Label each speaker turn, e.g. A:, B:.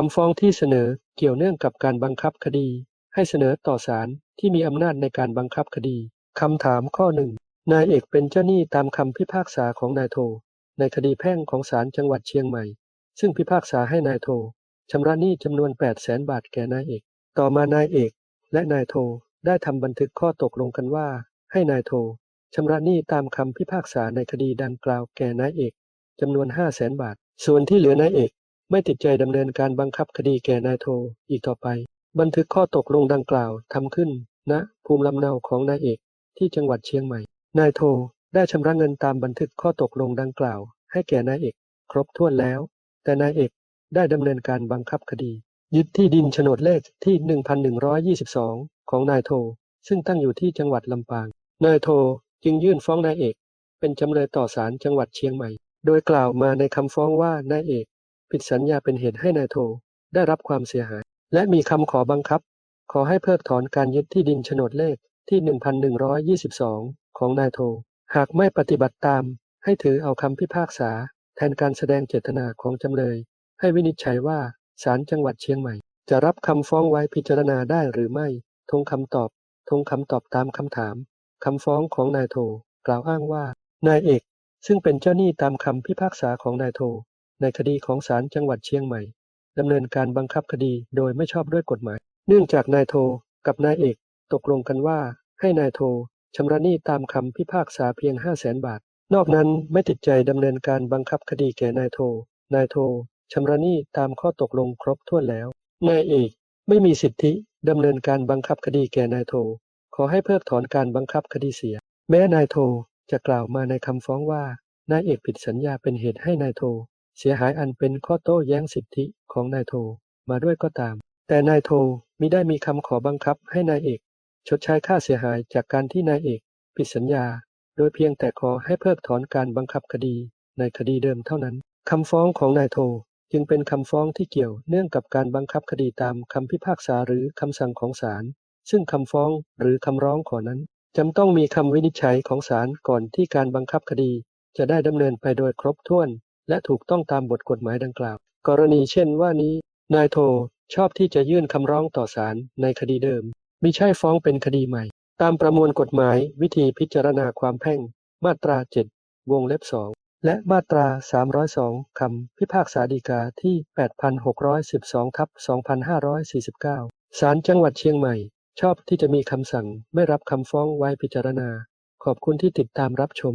A: คำฟ้องที่เสนอเกี่ยวเนื่องกับการบังคับคดี ให้เสนอต่อศาลที่มีอำนาจในการบังคับคดีคำถามข้อหนึ่งนายเอกเป็นเจ้าหนี้ตามคำพิพากษาของนายโท ในคดีแพ่งของศาลจังหวัดเชียงใหม่ ซึ่งพิพากษาให้นายโทชำระหนี้จำนวน 8 0 0แสนบาทแก่นายเอก ต่อมานายเอกและนายโทได้ทำบันทึกข้อตกลงกันว่า ให้นายโทชำระหนี้ตามคำพิพากษาในคดีดังกล่าวแก่นายเอกจำนวน 5 0 0แสนบาท ส่วนที่เหลือนายเอก ไม่ติดใจดำเนินการบังคับคดีแก่นายโทอีกต่อไป บันทึกข้อตกลงดังกล่าวทำขึ้นณภูมิลำเนาของนายเอกที่จังหวัดเชียงใหม่ นายโทได้ชำระเงินตามบันทึกข้อตกลงดังกล่าว ให้แก่นายเอก ครบถ้วนแล้ว แต่นายเอกได้ดำเนินการบังคับคดี ยึดที่ดินโฉนดเลขที่ 1122 ของนายโท ซึ่งตั้งอยู่ที่จังหวัดลำปาง นายโทจึงยื่นฟ้องนายเอก เป็นจำเลยต่อศาลจังหวัดเชียงใหม่ โดยกล่าวมาในคำฟ้องว่านายเอก ผิดสัญญาเป็นเหตุให้นายโทได้รับความเสียหาย และมีคำขอบังคับ ขอให้เพิกถอนการยึดที่ดินโฉนดเลขที่ 1122 ของนายโท หากไม่ปฏิบัติตาม ให้ถือเอาคำพิพากษา แทนการแสดงเจตนาของจำเลย ให้วินิจฉัยว่าศาลจังหวัดเชียงใหม่ จะรับคำฟ้องไว้พิจารณาได้หรือไม่ทงคำตอบทงคำตอบตามคำถามคำฟ้องของนายโท กล่าวอ้างว่า นายเอก ซึ่งเป็นเจ้าหนี้ตามคำพิพากษาของนายโท ในคดีของศาลจังหวัดเชียงใหม่ดำเนินการบังคับคดีโดยไม่ชอบด้วยกฎหมาย เนื่องจากนายโทกับนายเอกตกลงกันว่าให้นายโทชำระหนี้ตามคำพิพากษาเพียง 5 0 0แสนบาท นอกนั้นไม่ติดใจดำเนินการบังคับคดีแก่นายโท นายโทชำระหนี้ตามข้อตกลงครบถ้วนแล้ว นายเอกไม่มีสิทธิดำเนินการบังคับคดีแก่นายโท ขอให้เพิกถอนการบังคับคดีเสีย แม้นายโทจะกล่าวมาในคำฟ้องว่านายเอกผิดสัญญาเป็นเหตุให้นายโท เสียหายอันเป็นข้อโต้แย้งสิทธิของนายโทมาด้วยก็ตาม แต่นายโทมิได้มีคำขอบังคับให้นายเอก ชดใช้ค่าเสียหายจากการที่นายเอกผิดสัญญา โดยเพียงแต่ขอให้เพิกถอนการบังคับคดีในคดีเดิมเท่านั้นคำฟ้องของนายโทจึงเป็นคำฟ้องที่เกี่ยวเนื่องกับการบังคับคดีตามคำพิพากษาหรือคำสั่งของศาลซึ่งคำฟ้องหรือคำร้องขอนั้นจำต้องมีคำวินิจฉัยของศาลก่อนที่การบังคับคดี จะได้ดำเนินไปโดยครบถ้วน และถูกต้องตามบทกฎหมายดังกล่าว กรณีเช่นว่านี้ นายโทชอบที่จะยื่นคำร้องต่อศาลในคดีเดิมมิใช่ฟ้องเป็นคดีใหม่ ตามประมวลกฎหมายวิธีพิจารณาความแพ่ง มาตรา 7 วงเล็บ 2 และมาตรา 302 คำพิพากษาฎีกาที่ 8612 ทับ 2549 ศาลจังหวัดเชียงใหม่ ชอบที่จะมีคำสั่งไม่รับคำฟ้องไว้พิจารณา ขอบคุณที่ติดตามรับชม